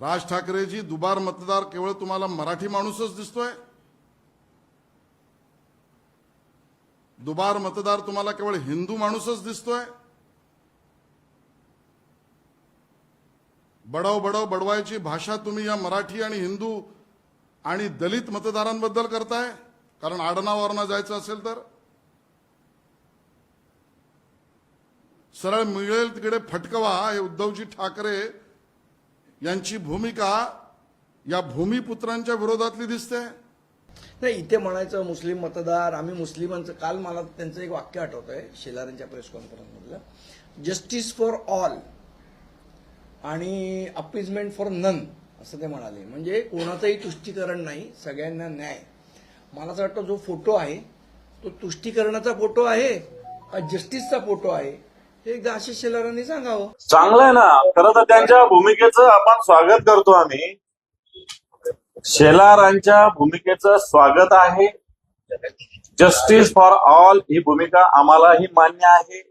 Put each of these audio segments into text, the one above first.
राज ठाकरेजी दुबार मतदार केवळ तुम्हाला मराठी माणूसच दिसतोय. दुबार मतदार तुम्हाला केवळ हिंदू माणूसच दिसतोय. बडव बडव बडवायची भाषा तुम्ही या मराठी आणि हिंदू आणि दलित मतदारांबद्दल करताय. कारण आडनावरनं जायचं असेल तर. सरळ मिळेल तिकडे फटकवा हे उद्धवजी ठाकरे यांची भूमिका या भूमिपुत्रांच्या विरोधातली दिसते. नाही इथे म्हणायचं मुस्लिम मतदार आम्ही मुस्लिमांचं काल मला त्यांचं एक वाक्य आठवत आहे शेलारांच्या प्रेस कॉन्फरन्समधलं जस्टिस फॉर ऑल आणि अपिजमेंट फॉर नन असं ते म्हणाले. म्हणजे कोणाचंही तुष्टीकरण नाही सगळ्यांना न्याय. मला असं वाटतं जो फोटो आहे तो तुष्टीकरणाचा फोटो आहे का जस्टिसचा फोटो आहे? एकदा आशिष शेलारांनी सांगावं. चांगलं आहे ना. खरं तर त्यांच्या भूमिकेचं आपण स्वागत करतो आम्ही. शेलारांच्या भूमिकेचं स्वागत आहे. जस्टिस फॉर ऑल ही भूमिका आम्हालाही मान्य आहे.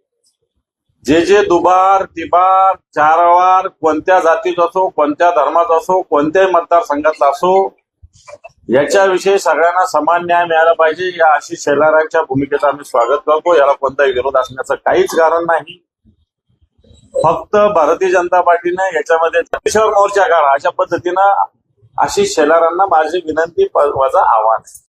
जे जे दुबार तिबार चारवार कोणत्या जातीचा असो कोणत्या धर्मात असो कोणत्याही मतदारसंघातला असो याच्याविषयी सगळ्यांना समान न्याय मिळाला पाहिजे. या अशी शेलारांच्या भूमिकेचं आम्ही स्वागत करतो. याला कोणताही विरोध असण्याचं काहीच कारण नाही. फक्त भारतीय जनता पार्टीने याच्यामध्ये मोर्चा काढा अशा पद्धतीनं आशिष शेलारांना माझी विनंती माझं आव्हान आहे.